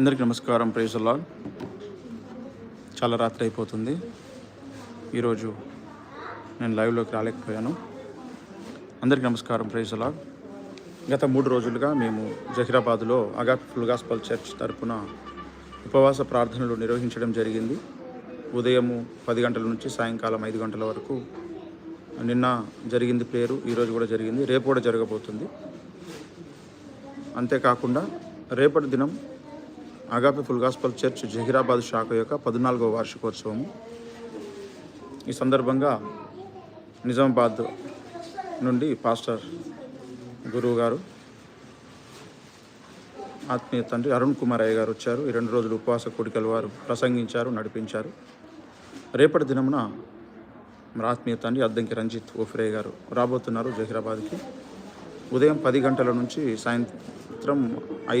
అందరికీ నమస్కారం ప్రేజల్లా చాలా రాత్రి అయిపోతుంది. ఈరోజు నేను లైవ్లోకి రాలేకపోయాను. అందరికీ నమస్కారం ప్రేజల్లా గత మూడు రోజులుగా మేము జహీరాబాద్లో అగాప్ ఫుల్గాస్పల్ చర్చ్ తరపున ఉపవాస ప్రార్థనలు నిర్వహించడం జరిగింది. ఉదయము పది గంటల నుంచి సాయంకాలం ఐదు గంటల వరకు నిన్న జరిగింది పేరు ఈరోజు కూడా జరిగింది. రేపు కూడా జరగబోతుంది. అంతేకాకుండా రేపటి దినం అగాపి ఫుల్గాస్పల్ చర్చ్ జహీరాబాద్ శాఖ యొక్క పద్నాలుగవ వార్షికోత్సవము. ఈ సందర్భంగా నిజామాబాద్ నుండి పాస్టర్ గురువు గారు ఆత్మీయ తండ్రి అరుణ్ కుమార్ అయ్య గారు వచ్చారు. ఈ రెండు రోజులు ఉపవాస కోడికల వారు ప్రసంగించారు నడిపించారు. రేపటి దినమున మన ఆత్మీయ తండ్రి అద్దంకి రంజిత్ ఓఫ్రే గారు రాబోతున్నారు జహీరాబాద్కి. ఉదయం పది గంటల నుంచి సాయంత్రం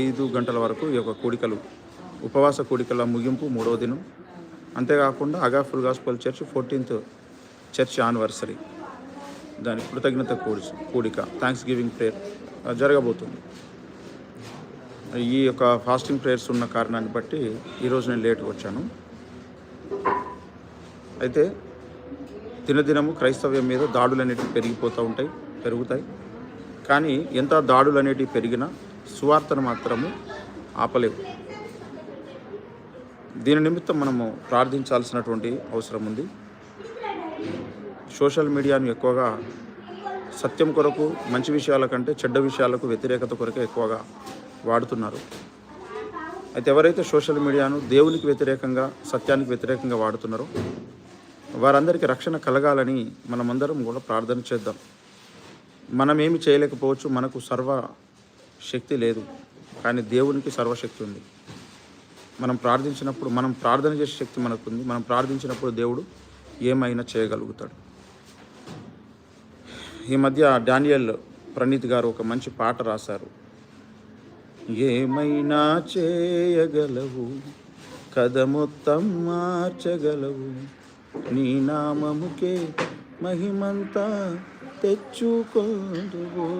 ఐదు గంటల వరకు ఈ యొక్క కూడికలు ఉపవాస కూడికల ముగింపు మూడవ దినం. అంతేకాకుండా అగాఫుల్ gospel church fourteenth church anniversary. దాని కృతజ్ఞత కూడి కూడిక థ్యాంక్స్ గివింగ్ ప్రేయర్ జరగబోతుంది. ఈ యొక్క ఫాస్టింగ్ ప్రేయర్స్ ఉన్న కారణాన్ని బట్టి ఈరోజు నేను లేట్గా వచ్చాను. అయితే దినదినము క్రైస్తవ్యం మీద దాడులు అనేటివి పెరిగిపోతూ ఉంటాయి పెరుగుతాయి. కానీ ఎంత దాడులు అనేటివి పెరిగినా సువార్తను మాత్రము ఆపలేవు. దీని నిమిత్తం మనము ప్రార్థించాల్సినటువంటి అవసరం ఉంది. సోషల్ మీడియాను ఎక్కువగా సత్యం కొరకు మంచి విషయాల కంటే చెడ్డ విషయాలకు వ్యతిరేకత కొరకే ఎక్కువగా వాడుతున్నారు. అయితే ఎవరైతే సోషల్ మీడియాను దేవునికి వ్యతిరేకంగా సత్యానికి వ్యతిరేకంగా వాడుతున్నారో వారందరికీ రక్షణ కలగాలని మనమందరం కూడా ప్రార్థన చేద్దాం. మనం ఏమి చేయలేకపోవచ్చు మనకు సర్వ శక్తి లేదు కానీ దేవునికి సర్వశక్తి ఉంది. మనం ప్రార్థించినప్పుడు మనం ప్రార్థన చేసే శక్తి మనకుంది. మనం ప్రార్థించినప్పుడు దేవుడు ఏమైనా చేయగలుగుతాడు. ఈ మధ్య డానియల్ ప్రణీత్ గారు ఒక మంచి పాట రాశారు. ఏమైనా చేయగలవు కథ మొత్తం మార్చగలవు. నీ నామముకే మహిమంతా తెచ్చుకోదువు.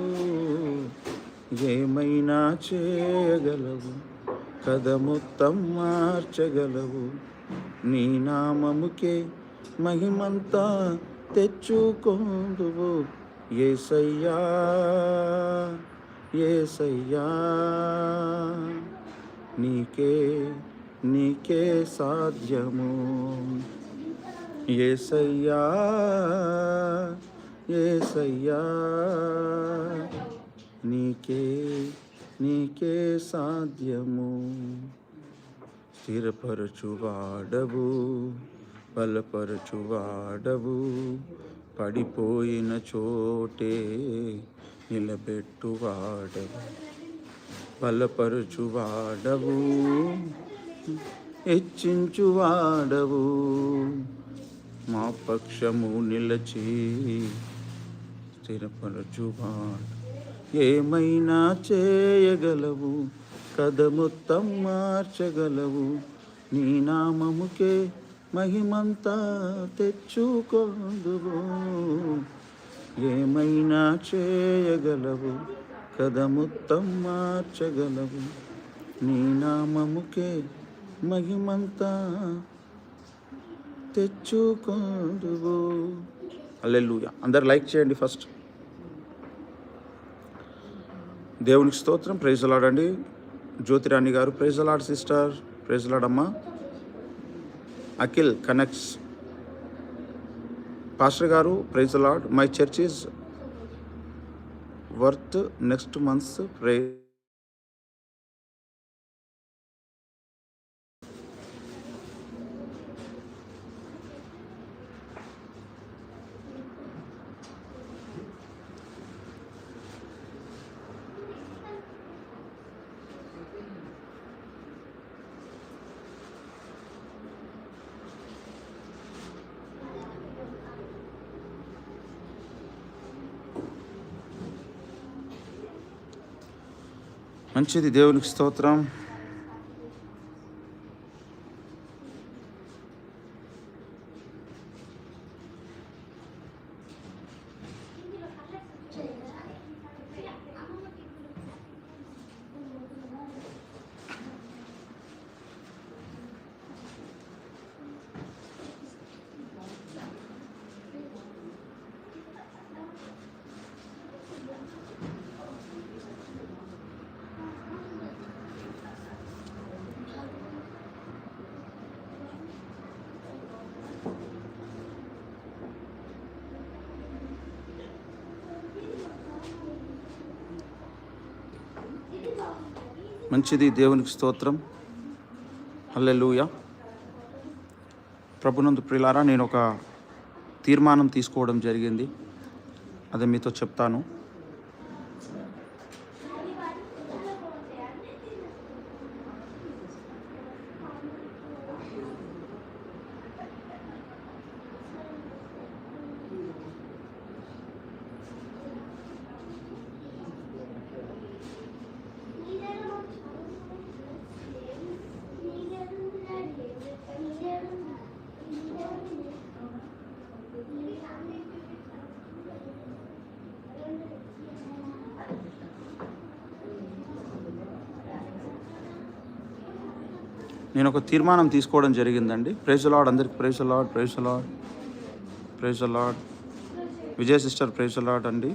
ఏమైనా చేయగలవు కథమొత్తం మార్చగలవు నీ నామముకే మహిమంతా తెచ్చుకోదువు. ఏసయ్యా ఏసయ్యా నీకే నీకే సాధ్యము. ఏసయ్యా ఏసయ్యా నీకే నీకే సాధ్యము. స్థిరపరచువాడవు బలపరచువాడవు. పడిపోయిన చోటే నిలబెట్టువాడవు బలపరచువాడవు హెచ్చించువాడవు. మా పక్షము నిలచి స్థిరపరచువాడు. ఏమైనా చేయగలవు? కథ మొత్తం మార్చగలవు. నీ నామముకే మహిమంతా తెచ్చుకోదువు ఏమైనా చేయగలవు? కథ మొత్తం మార్చగలవు. నీ నామముకే మహిమంతా తెచ్చుకోదువు అల్లెలుయ అందరు లైక్ చేయండి ఫస్ట్. దేవునికి స్తోత్రం. ప్రైజలాడండి జ్యోతిరాణి గారు ప్రైజలాడ్ సిస్టర్ ప్రైజలాడమ్మా అఖిల్ కనెక్ట్స్ పాస్టర్ గారు praise Lord my church is worth next months pray మంచిది దేవునికి స్తోత్రం. మంచిది దేవునికి స్తోత్రం. హల్లెలూయ. ప్రభునందు ప్రిలారా నేను ఒక తీర్మానం తీసుకోవడం జరిగింది. అది మీతో చెప్తాను. నేను ఒక తీర్మానం తీసుకోవడం జరిగిందండి. ప్రైజ్ లాడ్ అందరికి praise Lord praise Lord praise Lord Vijay sister praise Lord అండి.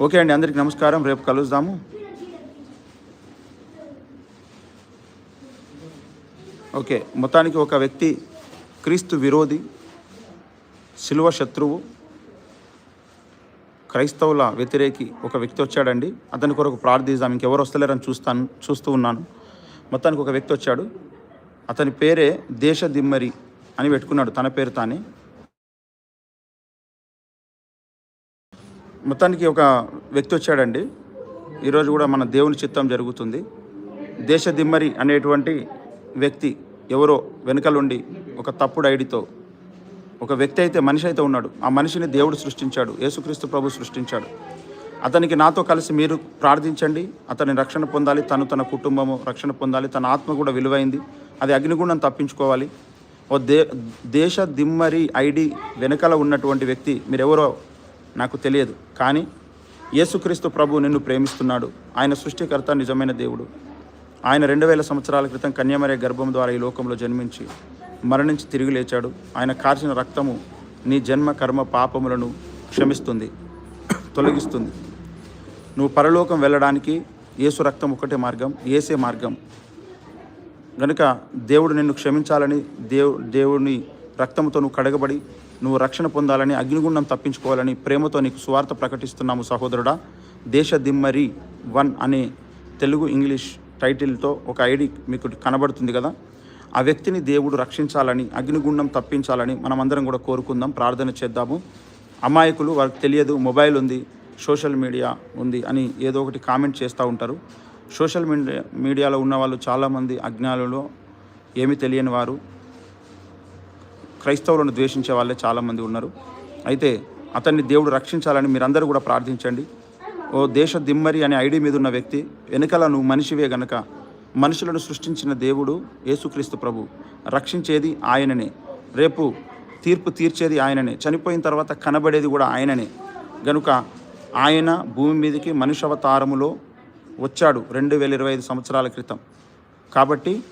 ఓకే అండి అందరికీ నమస్కారం. రేపు కలుద్దాము. ఓకే మొత్తానికి ఒక వ్యక్తి క్రీస్తు విరోధి శిలువ శత్రువు క్రైస్తవుల వ్యతిరేకి ఒక వ్యక్తి వచ్చాడండి. అతని కొరకు ప్రార్థిద్దాం. ఇంకెవరు వస్తలేరని చూస్తాను చూస్తూ ఉన్నాను. మొత్తానికి ఒక వ్యక్తి వచ్చాడు. అతని పేరే దేశ దిమ్మరి అని పెట్టుకున్నాడు. తన పేరు తానే. మొత్తానికి ఒక వ్యక్తి వచ్చాడండి. ఈరోజు కూడా మన దేవుని చిత్తం జరుగుతుంది. దేశ దిమ్మరి అనేటువంటి వ్యక్తి ఎవరో వెనుకలుండి ఒక తప్పుడు ఐడితో ఒక వ్యక్తి అయితే మనిషి అయితే ఉన్నాడు. ఆ మనిషిని దేవుడు సృష్టించాడు. యేసుక్రీస్తు ప్రభు సృష్టించాడు. అతనికి నాతో కలిసి మీరు ప్రార్థించండి. అతని రక్షణ పొందాలి. తను తన కుటుంబము రక్షణ పొందాలి. తన ఆత్మ కూడా విలువైంది. అది అగ్నిగుండం తప్పించుకోవాలి. ఓ దే దేశ దిమ్మరి ఐడి వెనకాల ఉన్నటువంటి వ్యక్తి మీరెవరో నాకు తెలియదు. కానీ యేసుక్రీస్తు ప్రభు నిన్ను ప్రేమిస్తున్నాడు. ఆయన సృష్టికర్త నిజమైన దేవుడు. ఆయన రెండు వేల సంవత్సరాల క్రితం కన్యామరే గర్భం ద్వారా ఈ లోకంలో జన్మించి మరణించి తిరిగి లేచాడు. ఆయన కార్చిన రక్తము నీ జన్మ కర్మ పాపములను క్షమిస్తుంది తొలగిస్తుంది. నువ్వు పరలోకం వెళ్ళడానికి యేసు రక్తం ఒకటే మార్గం ఏసే మార్గం. గనుక దేవుడు నిన్ను క్షమించాలని దేవు దేవుని రక్తంతో నువ్వు కడగబడి నువ్వు రక్షణ పొందాలని అగ్నిగుండం తప్పించుకోవాలని ప్రేమతో నీకు సువార్త ప్రకటిస్తున్నాము సహోదరుడా. దేశ దిమ్మరి వన్ అనే తెలుగు ఇంగ్లీష్ టైటిల్తో ఒక ఐడి మీకు కనబడుతుంది కదా. ఆ వ్యక్తిని దేవుడు రక్షించాలని అగ్నిగుండం తప్పించాలని మనమందరం కూడా కోరుకుందాం ప్రార్థన చేద్దాము. అమాయకులు వారికి తెలియదు మొబైల్ ఉంది సోషల్ మీడియా ఉంది అని ఏదో ఒకటి కామెంట్ చేస్తూ ఉంటారు. సోషల్ మీడియా మీడియాలో ఉన్న వాళ్ళు చాలామంది అజ్ఞానులు ఏమి తెలియని వారు. క్రైస్తవులను ద్వేషించే వాళ్ళే చాలామంది ఉన్నారు. అయితే అతన్ని దేవుడు రక్షించాలని మీరందరూ కూడా ప్రార్థించండి. ఓ దేశ దిమ్మరి అనే ఐడి మీద ఉన్న వ్యక్తి వెనుకల నువ్వు మనిషివే గనక మనుషులను సృష్టించిన దేవుడు యేసుక్రీస్తు ప్రభు. రక్షించేది ఆయననే. రేపు తీర్పు తీర్చేది ఆయననే. చనిపోయిన తర్వాత కనబడేది కూడా ఆయననే. గనుక ఆయన భూమి మీదకి మనుషవతారములో వచ్చాడు రెండు వేల ఇరవై ఐదు సంవత్సరాల క్రితం. కాబట్టి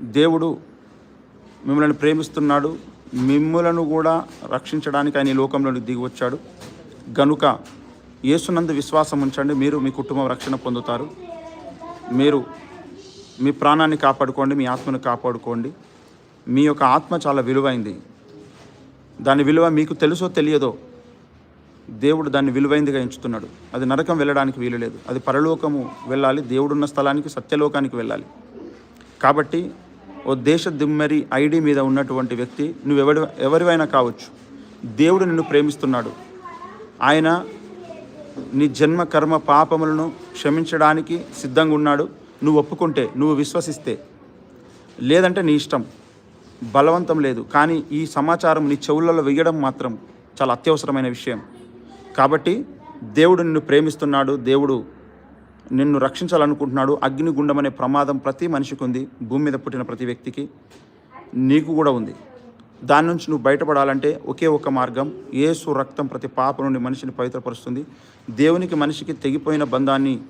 దేవుడు మిమ్మల్ని ప్రేమిస్తున్నాడు మిమ్ములను కూడా రక్షించడానికి ఆయన ఈ లోకంలోకి దిగి వచ్చాడు. గనుక యేసునందు విశ్వాసం ఉంచండి మీరు మీ కుటుంబం రక్షణ పొందుతారు. మీరు మీ ప్రాణాన్ని కాపాడుకోండి మీ ఆత్మను కాపాడుకోండి. మీ యొక్క ఆత్మ చాలా విలువైంది. దాని విలువ మీకు తెలుసో తెలియదో దేవుడు దాన్ని విలువైందిగా ఎంచుతున్నాడు. అది నరకం వెళ్ళడానికి వీలు లేదు అది పరలోకము వెళ్ళాలి దేవుడున్న స్థలానికి సత్యలోకానికి వెళ్ళాలి. కాబట్టి ఓ దేశ దిమ్మరి ఐడి మీద ఉన్నటువంటి వ్యక్తి నువ్వు ఎవరి ఎవరివైనా కావచ్చు. దేవుడు నిన్ను ప్రేమిస్తున్నాడు. ఆయన నీ జన్మ కర్మ పాపములను క్షమించడానికి సిద్ధంగా ఉన్నాడు. నువ్వు ఒప్పుకుంటే నువ్వు విశ్వసిస్తే. లేదంటే నీ ఇష్టం. బలవంతం లేదు. కానీ ఈ సమాచారం నీ చెవులలో వేయడం మాత్రం చాలా అత్యవసరమైన విషయం. కాబట్టి దేవుడు నిన్ను ప్రేమిస్తున్నాడు. దేవుడు నిన్ను రక్షించాలనుకుంటున్నాడు అగ్నిగుండం అనే ప్రమాదం ప్రతి మనిషికి ఉంది. భూమి మీద పుట్టిన ప్రతి వ్యక్తికి నీకు కూడా ఉంది. దాని నుంచి నువ్వు బయటపడాలంటే ఒకే ఒక మార్గం. ఏసు రక్తం ప్రతి పాప నుండి మనిషిని పవిత్రపరుస్తుంది. దేవునికి మనిషికి తెగిపోయిన బంధాన్ని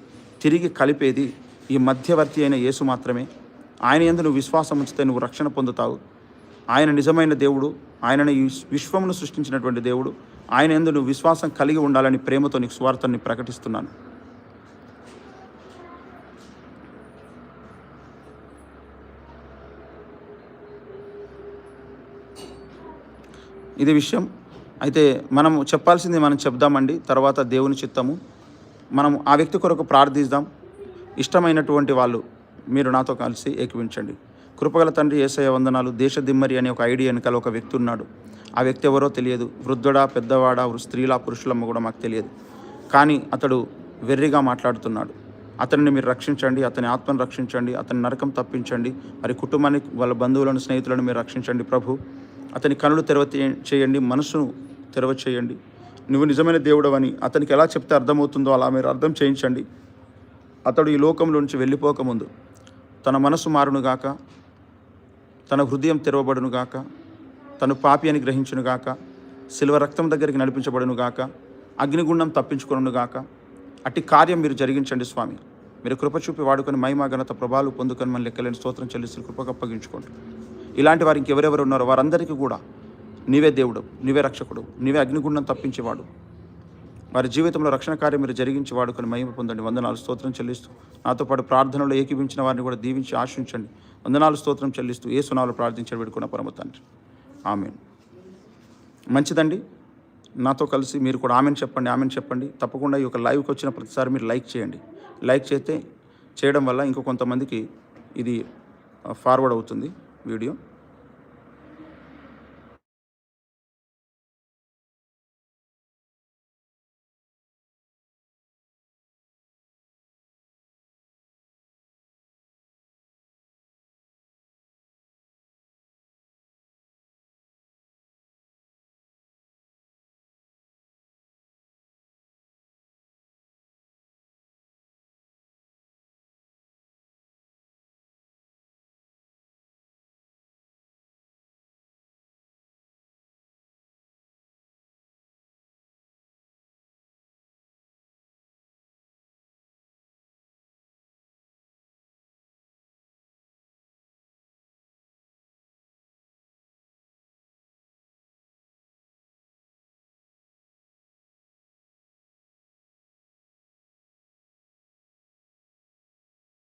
తిరిగి కలిపేది ఈ మధ్యవర్తి అయిన యేసు మాత్రమే. ఆయన ఎందు నువ్వు విశ్వాసం ఉంచితే నువ్వు రక్షణ పొందుతావు. ఆయన నిజమైన దేవుడు. ఆయనని ఈ విశ్వమును సృష్టించినటువంటి దేవుడు. ఆయన ఎందు నువ్వు విశ్వాసం కలిగి ఉండాలని ప్రేమతో నీకు స్వార్థాన్ని ప్రకటిస్తున్నాను. ఇది విషయం. అయితే మనం చెప్పాల్సింది మనం చెప్దామండి. తర్వాత దేవుని చిత్తము. మనం ఆ వ్యక్తి కొరకు ప్రార్థిద్దాం. ఇష్టమైనటువంటి వాళ్ళు మీరు నాతో కలిసి ఏకవించండి. కృపగల తండ్రి ఏసయ వందనాలు. దేశ దిమ్మరి అనే ఒక ఐడి వెనకాల ఒక వ్యక్తి ఉన్నాడు. ఆ వ్యక్తి ఎవరో తెలియదు. వృద్ధుడా పెద్దవాడా స్త్రీలా పురుషులమ్మ కూడా మాకు తెలియదు. కానీ అతడు వెర్రిగా మాట్లాడుతున్నాడు. అతనిని మీరు రక్షించండి. అతని ఆత్మను రక్షించండి. అతని నరకం తప్పించండి. మరి కుటుంబానికి వాళ్ళ బంధువులను స్నేహితులను మీరు రక్షించండి ప్రభు. అతని కనులు తెరవ చేయండి మనసును తెరవ చేయండి. నువ్వు నిజమైన దేవుడవని అతనికి ఎలా చెప్తే అర్థమవుతుందో అలా మీరు అర్థం చేయించండి. అతడు ఈ లోకంలో నుంచి వెళ్ళిపోకముందు తన మనసు మారునుగాక తన హృదయం తెరవబడునుగాక తను పాపి అని గ్రహించునుగాక శిల్వ రక్తం దగ్గరికి నడిపించబడునుగాక అగ్నిగుండం తప్పించుకొనుగాక అట్టి కార్యం మీరు జరిగించండి స్వామి. మీరు కృప చూపి వాడుకొని మహిమా ఘనత ప్రభావాలు పొందుకొని మన లెక్కలేని స్తోత్రం చెల్లిస్తూ కృపకు అప్పగించుకోండి. ఇలాంటి వారు ఇంకెవరెవరు ఉన్నారో వారందరికీ కూడా నీవే దేవుడు నీవే రక్షకుడు నీవే అగ్నిగుండం తప్పించేవాడు. వారి జీవితంలో రక్షణ కార్యం మీరు జరిగించి వాడుకొని మహిమ పొందండి. వందనాలు స్తోత్రం చెల్లిస్తూ నాతో పాటు ప్రార్థనలో ఏకీభించిన వారిని కూడా దీవించి ఆశించండి. వందనాలు స్తోత్రం చెల్లిస్తూ ఏ సునాలు ప్రార్థించడం పెట్టుకున్న పరమ తండ్రి. ఆమెన్. మంచిదండి? నాతో కలిసి మీరు కూడా ఆమెను చెప్పండి ఆమెను చెప్పండి. తప్పకుండా ఈ యొక్క లైవ్కి వచ్చిన ప్రతిసారి మీరు లైక్ చేయండి. లైక్ చేస్తే చేయడం వల్ల ఇంకో కొంతమందికి ఇది ఫార్వర్డ్ అవుతుంది. वीडियो।